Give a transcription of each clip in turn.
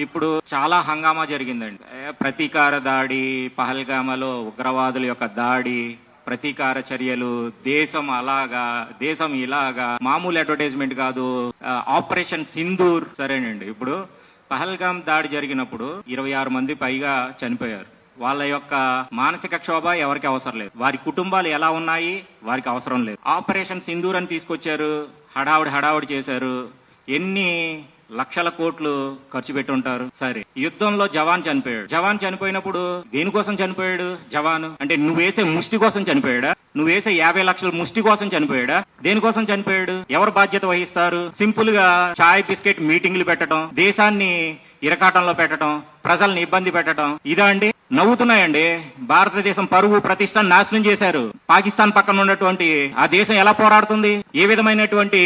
ఇప్పుడు చాలా హంగామా జరిగిందండి. ప్రతీకార దాడి పహల్గామలో ఉగ్రవాదుల యొక్క దాడి ప్రతీకార చర్యలు దేశం అలాగా దేశం ఇలాగా మామూలు అడ్వర్టైజ్మెంట్ కాదు ఆపరేషన్ సింధూర్ సరేనండి. ఇప్పుడు పహల్గామ్ దాడి జరిగినప్పుడు ఇరవై ఆరు మంది పైగా చనిపోయారు. వాళ్ళ యొక్క మానసిక క్షోభ ఎవరికి అవసరం లేదు. వారి కుటుంబాలు ఎలా ఉన్నాయి? వారికి అవసరం లేదు. ఆపరేషన్ సింధూర్ అని తీసుకొచ్చారు. హడావుడి హడావుడి చేశారు. ఎన్ని లక్షల కోట్లు ఖర్చు పెట్టుంటారు. సరే యుద్ధంలో జవాన్ చనిపోయాడు. జవాన్ చనిపోయినప్పుడు దేనికోసం చనిపోయాడు జవాన్? అంటే నువ్వు వేసే ముష్టి కోసం చనిపోయాడా? నువ్వు వేసే యాభై లక్షల ముష్టి కోసం చనిపోయాడా? దేనికోసం చనిపోయాడు? ఎవరు బాధ్యత వహిస్తారు? సింపుల్గా చాయ్ బిస్కెట్ మీటింగ్లు పెట్టడం దేశాన్ని ఇరకాటంలో పెట్టడం ప్రజల్ని ఇబ్బంది పెట్టడం ఇదా అండి? నవ్వుతున్నాయండి. భారతదేశం పరువు ప్రతిష్ట నాశనం చేశారు. పాకిస్తాన్ పక్కన ఉన్నటువంటి ఆ దేశం ఎలా పోరాడుతుంది? ఏ విధమైనటువంటి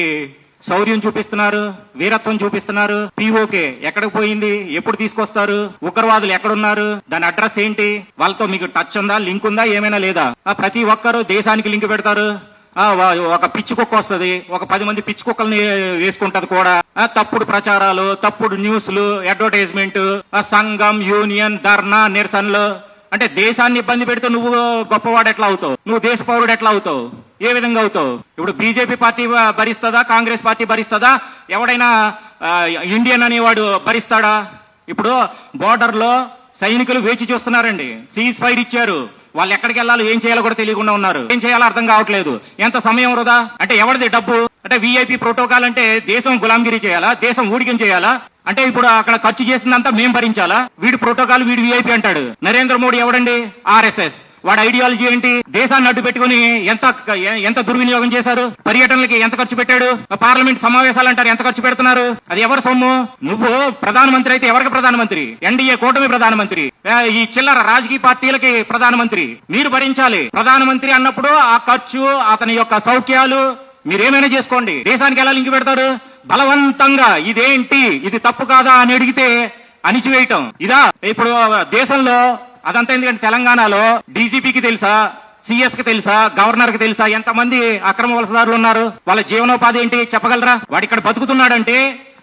శౌర్యం చూపిస్తున్నారు వీరత్వం చూపిస్తున్నారు. పిఓకే ఎక్కడికి పోయింది? ఎప్పుడు తీసుకొస్తారు? ఉగ్రవాదులు ఎక్కడున్నారు? దాని అడ్రస్ ఏంటి? వాళ్ళతో మీకు టచ్ ఉందా? లింక్ ఉందా? ఏమైనా లేదా? ఆ, ప్రతి ఒక్కరు దేశానికి లింక్ పెడతారు. ఒక పిచ్చి కుక్క వస్తుంది. ఒక పది మంది పిచ్చి కుక్కల్ని వేసుకుంటది కూడా. తప్పుడు ప్రచారాలు తప్పుడు న్యూస్లు అడ్వర్టైజ్మెంట్ సంఘం యూనియన్ ధర్నా నిరసనలు. అంటే దేశాన్ని ఇబ్బంది పెడితే నువ్వు గొప్పవాడు ఎట్లా అవుతావు? నువ్వు దేశ పౌరుడు ఎట్లా అవుతావు? ఏ విధంగా అవుతావు? ఇప్పుడు బీజేపీ పార్టీ భరిస్తుందా? కాంగ్రెస్ పార్టీ భరిస్తుందా? ఎవడైనా ఇండియన్ అనేవాడు భరిస్తాడా? ఇప్పుడు బోర్డర్లో సైనికులు వేచి చూస్తున్నారండి. సీజ్ ఫైర్ ఇచ్చారు. వాళ్ళు ఎక్కడికి వెళ్ళాలో ఏం చేయాలో కూడా తెలియకుండా ఉన్నారు. ఏం చేయాలో అర్థం కావట్లేదు. ఎంత సమయం వృధా? అంటే ఎవరిది డబ్బు? అంటే విఐపి ప్రోటోకాల్ అంటే దేశం గులాంగిరి చేయాలా? దేశం ఊడికం చేయాలా? అంటే ఇప్పుడు అక్కడ ఖర్చు చేసిందంతా మేము భరించాలా? వీడి ప్రోటోకాల్ వీడి విఐపి అంటాడు. నరేంద్ర మోడీ ఎవడండి? ఆర్ఎస్ఎస్ వాడి ఐడియాలజీ ఏంటి? దేశాన్ని అడ్డు పెట్టుకుని ఎంత ఎంత దుర్వినియోగం చేశారు? పర్యటనలకి ఎంత ఖర్చు పెట్టాడు? పార్లమెంట్ సమావేశాలు అంటారు ఎంత ఖర్చు పెడుతున్నారు? అది ఎవరు సొమ్ము? నువ్వు ప్రధానమంత్రి అయితే ఎవరికి ప్రధానమంత్రి? ఎన్డీఏ కూటమి ప్రధానమంత్రి. ఈ చిల్లర రాజకీయ పార్టీలకి ప్రధానమంత్రి. మీరు భరించాలి. ప్రధానమంత్రి అన్నప్పుడు ఆ ఖర్చు అతని యొక్క సౌఖ్యాలు మీరేమైనా చేసుకోండి. దేశానికి ఎలా లింక్ పెడతారు? బలవంతంగా ఇదేంటి? ఇది తప్పు కాదా అని అడిగితే అణిచివేయటం ఇదా? ఇప్పుడు దేశంలో అదంతా ఎందుకంటే తెలంగాణలో డీజీపీకి తెలుసా? సిఎస్కి తెలుసా? గవర్నర్కి తెలుసా? ఎంతమంది అక్రమ వలసదారులు ఉన్నారు? వాళ్ళ జీవనోపాధి ఏంటి? చెప్పగలరా? వాడు ఇక్కడ బతుకుతున్నాడంటే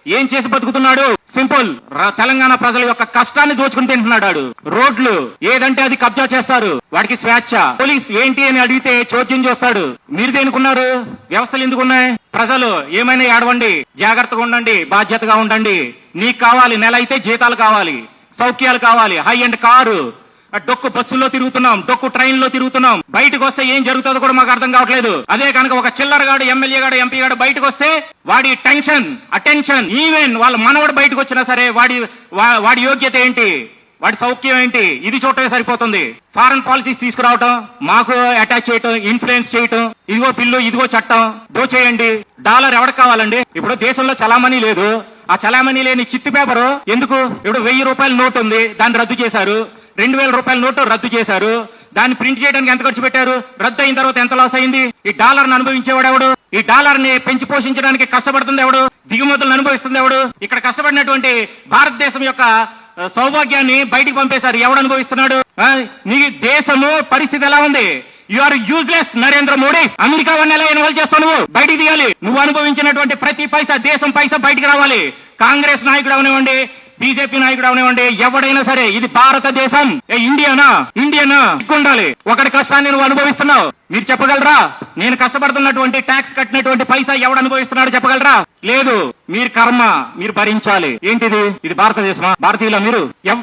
ఏం చేసి బతుకుతున్నాడు? సింపుల్. తెలంగాణ ప్రజల యొక్క కష్టాన్ని దోచుకుని తింటున్నాడు రోడ్లు ఏదంటే అది కబ్జా చేస్తారు. వాడికి స్వేచ్ఛ. పోలీస్ ఏంటి అని అడిగితే చోద్యం చేస్తాడు. మీరు దేనికున్నారు? వ్యవస్థలు ఎందుకున్నాయి ప్రజలు ఏమైనా ఏడవండి. జాగ్రత్తగా ఉండండి. బాధ్యతగా ఉండండి. నీకు కావాలి. నెల అయితే జీతాలు కావాలి. సౌఖ్యాలు కావాలి. High end car. డొక్కు బస్సుల్లో తిరుగుతున్నాం డొక్కు ట్రైన్లో తిరుగుతున్నాం. బయటకు వస్తే ఏం జరుగుతుందో కూడా మాకు అర్థం కావట్లేదు. అదే కనుక ఒక చిల్లరగాడు ఎమ్మెల్యే గాడు ఎంపీ గాడు బయటకు వస్తే వాడి టెన్షన్ అటెన్షన్ ఈవెన్ వాళ్ళ మనవడు బయటకు వచ్చినా సరే వాడి వా- వాడి యోగ్యత ఏంటి? వాడి సౌఖ్యం ఏంటి? ఇది చూడటమే సరిపోతుంది. ఫారెన్ పాలసీస్ తీసుకురావటం మాకు అటాచ్ చేయటం ఇన్ఫ్లుయెన్స్ చేయటం ఇదిగో పిల్లు ఇదిగో చట్టం దోచేయండి డాలర్ ఎవరికి కావాలండి? ఇప్పుడు దేశంలో చలామణి లేదు. ఆ చలామణి లేని చిత్తు పేపర్ ఎందుకు? ఇప్పుడు వెయ్యి రూపాయల నోట్ ఉంది దాన్ని రద్దు చేశారు. రెండు వేల రూపాయల నోటు రద్దు చేశారు. దాన్ని ప్రింట్ చేయడానికి ఎంత ఖర్చు పెట్టారు? రద్దు అయిన తర్వాత ఎంత లాస్ అయింది? ఈ డాలర్ను అనుభవించేవాడు ఎవడు? ఈ డాలర్ని పెంచి పోషించడానికి కష్టపడుతుంది ఎవడు? దిగుమతులను అనుభవిస్తుంది ఎవడు? ఇక్కడ కష్టపడినటువంటి భారతదేశం యొక్క సౌభాగ్యాన్ని బయటికి పంపేశారు. ఎవడు అనుభవిస్తున్నాడు? నీ దేశము పరిస్థితి ఎలా ఉంది? You are useless Narendra Modi. America one ఎలా ఇన్వాల్వ్ చేస్తావు నువ్వు? బయటికి తీయాలి నువ్వు అనుభవించినటువంటి ప్రతి పైసా దేశం పైసా బయటికి రావాలి. కాంగ్రెస్ నాయకుడు అవనివ్వండి. బీజేపీ నాయకుడు అవనివ్వండి. ఎవడైనా సరే ఇది భారతదేశం. ఏ ఇండియానా? ఇండియనా? ఉండాలి ఒకటి కష్టాన్ని నువ్వు అనుభవిస్తున్నావు. మీరు చెప్పగలరా? నేను కష్టపడుతున్నటువంటి ట్యాక్స్ కట్టినటువంటి పైసా ఎవడు అనుభవిస్తున్నాడు చెప్పగలరా? లేదు మీరు కర్మ మీరు భరించాలి. ఏంటిది? ఇది భారతదేశమా? భారతీయుల మీరు?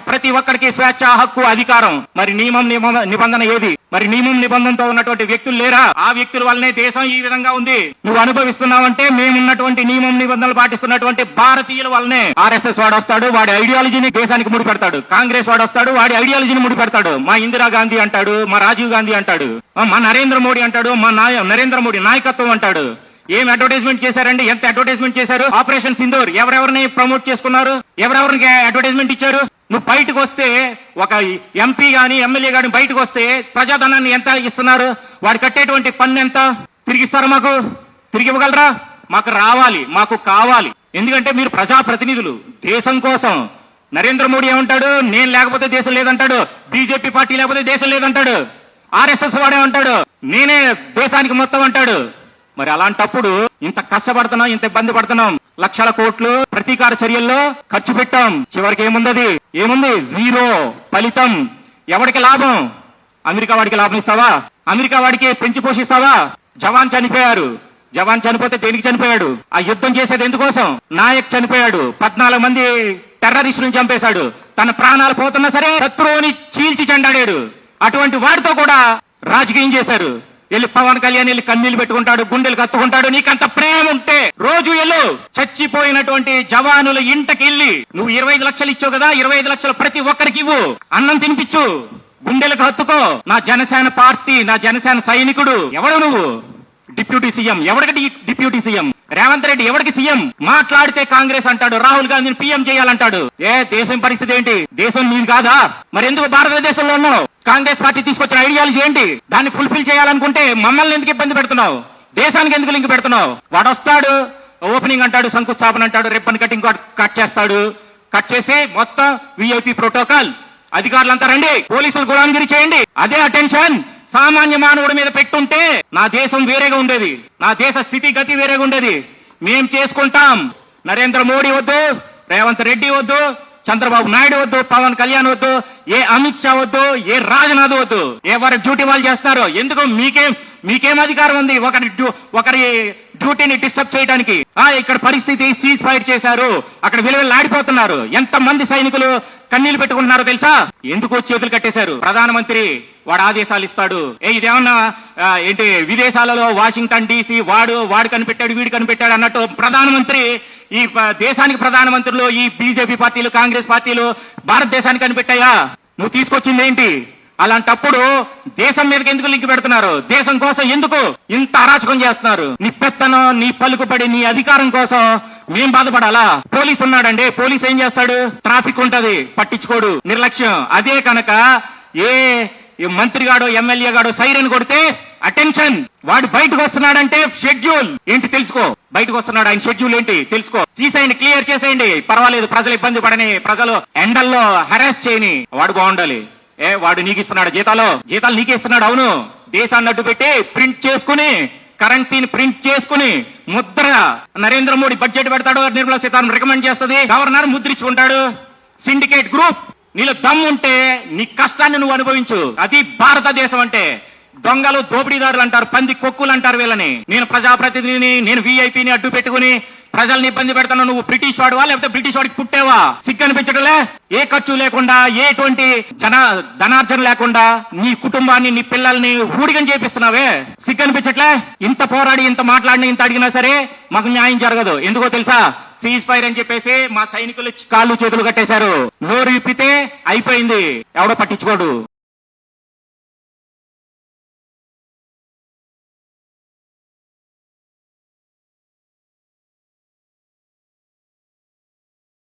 ప్రతి ఒక్కరికి స్వేచ్ఛ హక్కు అధికారం. మరి నియమం నిబంధన ఏది? మరి నియమం నిబంధనతో ఉన్నటువంటి వ్యక్తులు లేరా? ఆ వ్యక్తుల వల్లనే దేశం ఈ విధంగా ఉంది. నువ్వు అనుభవిస్తున్నావంటే మేమున్నటువంటి నియమం నిబంధనలు పాటిస్తున్నటువంటి భారతీయుల వల్లనే. ఆర్ఎస్ఎస్ వాడు వస్తాడు వాడి ఐడియాలజీని దేశానికి ముడిపెడతాడు కాంగ్రెస్ వాడు వస్తాడు వాడి ఐడియాలజీని ముడిపెడతాడు మా ఇందిరా గాంధీ అంటాడు మా రాజీవ్ గాంధీ అంటాడు మా నరేంద్ర మోడీ అంటాడు మా నరేంద్ర మోడీ నాయకత్వం అంటాడు. ఏం అడ్వర్టైజ్మెంట్ చేశారండి? ఎంత అడ్వర్టైజ్మెంట్ చేశారు? ఆపరేషన్ సింధూర్ ఎవరెవరిని ప్రమోట్ చేసుకున్నారు? ఎవరెవరికి అడ్వర్టైజ్మెంట్ ఇచ్చారు? నువ్వు బయటకు వస్తే ఒక ఎంపీ గాని ఎమ్మెల్యే గాని బయటకు వస్తే ప్రజాధనాన్ని ఎంత ఇస్తున్నారు? వాడు కట్టేటువంటి పన్ను ఎంత? తిరిగిస్తారా మాకు? తిరిగి ఇవ్వగలరా? మాకు రావాలి మాకు కావాలి. ఎందుకంటే మీరు ప్రజాప్రతినిధులు. దేశం కోసం. నరేంద్ర మోడీ ఏమంటాడు? నేను లేకపోతే దేశం లేదంటాడు. బీజేపీ పార్టీ లేకపోతే దేశం లేదంటాడు. ఆర్ఎస్ఎస్ వాడేమంటాడు నేనే దేశానికి మొత్తం అంటాడు. మరి అలాంటప్పుడు ఇంత కష్టపడుతున్నాం ఇంత ఇబ్బంది పడుతున్నాం. లక్షల కోట్లు ప్రతీకార చర్యల్లో ఖర్చు పెట్టాం. చివరికి ఏముందది? ఏముంది? జీరో ఫలితం. ఎవరికి లాభం? అమెరికా వాడికి లాభం ఇస్తావా? అమెరికా వాడికి పెంచి పోషిస్తావా? జవాన్ చనిపోయారు జవాన్ చనిపోతే దేనికి చనిపోయాడు? ఆ యుద్ధం చేసేది ఎందుకోసం? నాయక్ చనిపోయాడు. పద్నాలుగు మంది టెర్రరిస్టులను చంపేశాడు. తన ప్రాణాలు పోతున్నా సరే శత్రువుని చీల్చి చెండాడాడు. అటువంటి వాడితో కూడా రాజకీయం చేశారు. వెళ్ళి పవన్ కళ్యాణ్ వెళ్ళి కన్నీళ్ళు పెట్టుకుంటాడు గుండెలు కత్తుకుంటాడు నీకంత ప్రేమ ఉంటే రోజు వెళ్ళు చచ్చిపోయినటువంటి జవానుల ఇంటకి వెళ్ళి నువ్వు ఇరవై ఐదు లక్షలు ఇచ్చావు కదా ఇరవై ఐదు లక్షలు ప్రతి ఒక్కరికి ఇవ్వు. అన్నం తినిపించు. గుండెలకు హత్తుకో నా జనసేన పార్టీ నా జనసేన సైనికుడు ఎవడు నువ్వు? Deputy CM. ఎవరికి డిప్యూటీ సీఎం? రేవంత్ రెడ్డి ఎవరికి సీఎం? మాట్లాడితే కాంగ్రెస్ అంటాడు రాహుల్ గాంధీని పీఎం చేయాలంటాడు. ఏ దేశం పరిస్థితి ఏంటి? దేశం నీది కాదా? మరి ఎందుకు భారతదేశంలో ఉన్నావు? కాంగ్రెస్ పార్టీ తీసుకొచ్చిన ఐడియాలజీ ఏంటి? దాన్ని ఫుల్ఫిల్ చేయాలనుకుంటే మమ్మల్ని ఎందుకు ఇబ్బంది పెడుతున్నావు? దేశానికి ఎందుకు లింక్ పెడుతున్నావు? వాడు వస్తాడు ఓపెనింగ్ అంటాడు శంకుస్థాపన అంటాడు రిబ్బన్ కటింగ్ కట్ చేస్తాడు. కట్ చేసి మొత్తం విఐపి ప్రోటోకాల్ అధికారులంతా రండి పోలీసులు గులాంగిరి చేయండి. అదే అటెన్షన్ సామాన్య మానవుడి మీద పెట్టుంటే నా దేశం వేరేగా ఉండేది. నా దేశ స్థితి గతి వేరేగా ఉండేది. మేం చేసుకుంటాం. నరేంద్ర మోడీ వద్దు రేవంత్ రెడ్డి వద్దు చంద్రబాబు నాయుడు వద్దు పవన్ కళ్యాణ్ వద్దు ఏ అమిత్ షా వద్దు ఏ రాజనాథ్ వద్దు. ఎవరి డ్యూటీ వాళ్ళు చేస్తారు? ఎందుకు? మీకేం మీకేం అధికారం ఉంది ఒకరి ఒకరి డ్యూటీని డిస్టర్బ్ చేయడానికి ఆ ఇక్కడ పరిస్థితి సీజ్ ఫైర్ చేశారు. అక్కడ విలువలు ఆడిపోతున్నారు ఎంత మంది సైనికులు కన్నీళ్ళు పెట్టుకుంటున్నారో తెలుసా? ఎందుకు చేతులు కట్టేశారు? ప్రధానమంత్రి వాడు ఆదేశాలు ఇస్తాడు. ఏ ఇదేమన్నా ఏంటి విదేశాలలో వాషింగ్టన్ డీసీ వాడు వాడు కనిపెట్టాడు వీడు కనిపెట్టాడు అన్నట్టు ప్రధానమంత్రి ఈ దేశానికి ప్రధానమంత్రులు ఈ బీజేపీ పార్టీలు కాంగ్రెస్ పార్టీలు భారతదేశానికి కనిపెట్టాయా? నువ్వు తీసుకొచ్చింది ఏంటి? అలాంటప్పుడు దేశం మీదకి ఎందుకు లింక్ పెడుతున్నారు? దేశం కోసం ఎందుకు ఇంత అరాచకం చేస్తున్నారు? నీ పెత్తనం నీ పలుకుబడి నీ అధికారం కోసం మేం బాధపడాలా? పోలీస్ ఉన్నాడండి. పోలీస్ ఏం చేస్తాడు? ట్రాఫిక్ ఉంటది. పట్టించుకోడు. నిర్లక్ష్యం. అదే కనుక ఏ మంత్రి గాడు ఎమ్మెల్యే గాడు సైరన్ కొడితే అటెన్షన్ వాడు బయటకు వస్తున్నాడంటే షెడ్యూల్ ఏంటి తెలుసుకో? బయటకు వస్తున్నాడు ఆయన షెడ్యూల్ ఏంటి? తెలుసుకో. తీసేయండి క్లియర్ చేసేయండి. పర్వాలేదు ప్రజలు ఇబ్బంది పడని ప్రజలు ఎండల్లో హరాస్ చేయని వాడు బాగుండాలి. ఏ వాడు నీకిస్తున్నాడు జీతాలు? జీతాలు నీకిస్తున్నాడు అవును. దేశాన్ని అడ్డు పెట్టి ప్రింట్ చేసుకుని కరెన్సీని ప్రింట్ చేసుకుని ముద్ర నరేంద్ర మోడీ బడ్జెట్ పెడతాడు నిర్మలా సీతారామన్ రికమెండ్ చేస్తుంది. గవర్నర్ ముద్రించుకుంటాడు. సిండికేట్ గ్రూప్ నీలో దమ్ ఉంటే నీ కష్టాన్ని నువ్వు అనుభవించు. అది భారతదేశం అంటే. దొంగలు దోపిడీదారులు అంటారు పంది కొక్కులు అంటారు వీళ్ళని. నేను ప్రజాప్రతినిధిని నేను వీఐపీని అడ్డు పెట్టుకుని ప్రజల్ని ఇబ్బంది పెడతాను నువ్వు బ్రిటిష్ వాడువా లేకపోతే బ్రిటిష్ వాడికి పుట్టేవా? సిగ్గు అనిపించడలే ఏ ఖర్చు లేకుండా ఎటువంటి జన ధనార్జన లేకుండా నీ కుటుంబాన్ని నీ పిల్లల్ని ఊడిగం చేపిస్తున్నావే? సిగ్గు అనిపించట్లే ఇంత పోరాడి ఇంత మాట్లాడిన ఇంత అడిగినా సరే మాకు న్యాయం జరగదు. ఎందుకో తెలుసా? సీజ్ ఫైర్ అని చెప్పేసి మా సైనికులు కాళ్ళు చేతులు కట్టేశారు. నోరు విప్పితే అయిపోయింది. ఎవడో పట్టించుకోడు.